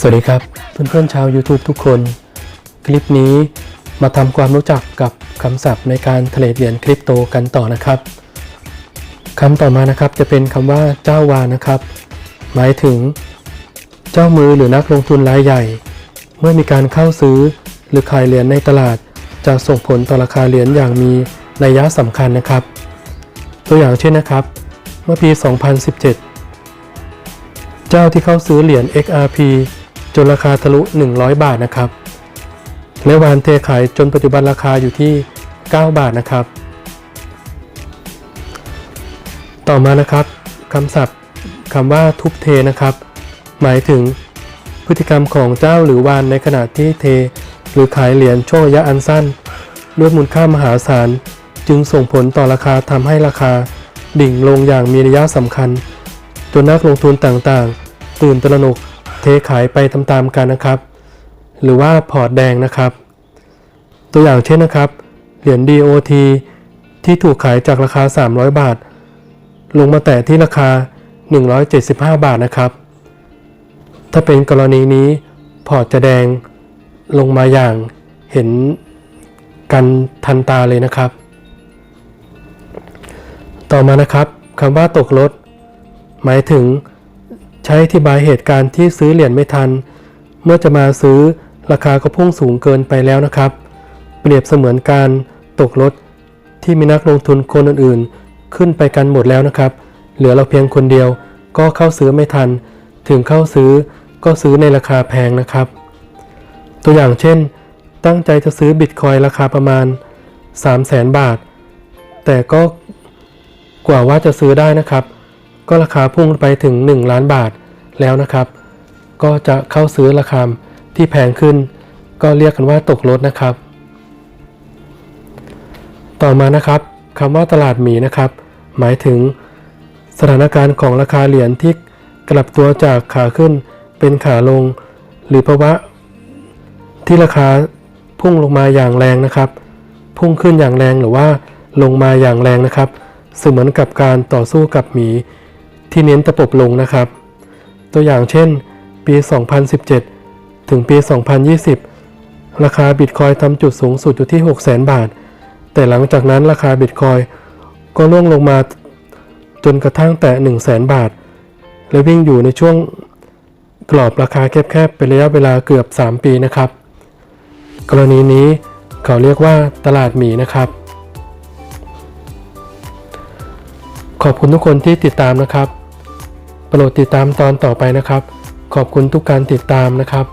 สวัสดีครับเพื่อนๆชาว YouTube ทุกคน คลิปนี้มาทำความรู้จักกับคำศัพท์ในการเทรดเหรียญคริปโตกันต่อนะครับคำต่อมานะครับจะเป็นคำว่าเจ้าวานะครับ หมายถึง เจ้ามือหรือนักลงทุนรายใหญ่ เมื่อมีการเข้าซื้อหรือขายเหรียญในตลาด จะส่งผลต่อราคาเหรียญอย่างมีนัยยะสำคัญนะครับ ตัวอย่างเช่นนะครับ เมื่อปี 2017 เจ้าที่เข้าซื้อเหรียญ XRP นราคาทะลุ 100 บาทนะครับ และวานเทขายจนปัจจุบันราคาอยู่ที่ 9 บาทนะครับ ต่อมานะครับคำศัพท์คำว่าทุบเทนะครับ หมายถึงพฤติกรรมของเจ้าหรือวานในขณะที่เท หรือขายเหรียญช่วงระยะอันสั้นด้วยมูลค่ามหาศาลจึงส่งผลต่อราคาทำให้ราคาดิ่งลงอย่างมีนัยะสำคัญ จนนักลงทุนต่างๆ ตื่นตระหนก ขายไปตามๆกันนะครับ หรือว่าพอร์ตแดงนะครับ ตัวอย่างเช่นนะครับ เหรียญ DOT ที่ถูกขายจากราคา 300 บาท ลงมาแตะที่ราคา 175 บาทนะครับ ถ้าเป็นกรณีนี้พอร์ตจะแดงลงมาอย่างเห็นกันทันตาเลยนะครับ ต่อมานะครับคำว่าตกรถหมายถึง ช้อธิบายเหตุการณ์ที่ซื้อเหรียญไม่ทัน เมื่อจะมาซื้อราคาก็พุ่งสูงเกินไปแล้วนะครับ เปรียบเสมือนการตกรถที่มีนักลงทุนคนอื่นๆ ขึ้นไปกันหมดแล้วนะครับ เหลือเราเพียงคนเดียวก็เข้าซื้อไม่ทัน ถึงเข้าซื้อก็ซื้อในราคาแพงนะครับ ตัวอย่างเช่น ตั้งใจจะซื้อบิตคอยราคาประมาณ 3 0 0แสนบาท แต่ก็กว่าว่าจะซื้อได้นะครับ ก็ราคาพุ่งไปถึง 1 ล้านบาท แล้วนะครับ ก็จะเข้าซื้อราคาที่แพงขึ้น ก็เรียกกันว่าตกรถนะครับ ต่อมานะครับคำว่าตลาดหมีนะครับ หมายถึงสถานการณ์ของราคาเหรียญที่กลับตัวจากขาขึ้นเป็นขาลง หรือภาวะที่ราคาพุ่งลงมาอย่างแรงนะครับ พุ่งขึ้นอย่างแรงหรือว่าลงมาอย่างแรงนะครับ เสมือนกับการต่อสู้กับหมีที่เน้นตะปบลงนะครับ ตัวอย่างเช่น ปี 2017 ถึงปี 2020 ราคาบิตคอยทำจุดสูงสุดอยู่ที่ 600,000 บาท แต่หลังจากนั้นราคาบิตคอยก็ล่วงลงมาจนกระทั่งแต่ 100,000 บาท และวิ่งอยู่ในช่วงกรอบราคาแคบๆ เป็นระยะเวลาเกือบ 3 ปีนะครับ กรณีนี้เขาเรียกว่าตลาดหมีนะครับ ขอบคุณทุกคนที่ติดตามนะครับ โปรดติดตามตอนต่อไปนะครับ ขอบคุณทุกการติดตามนะครับ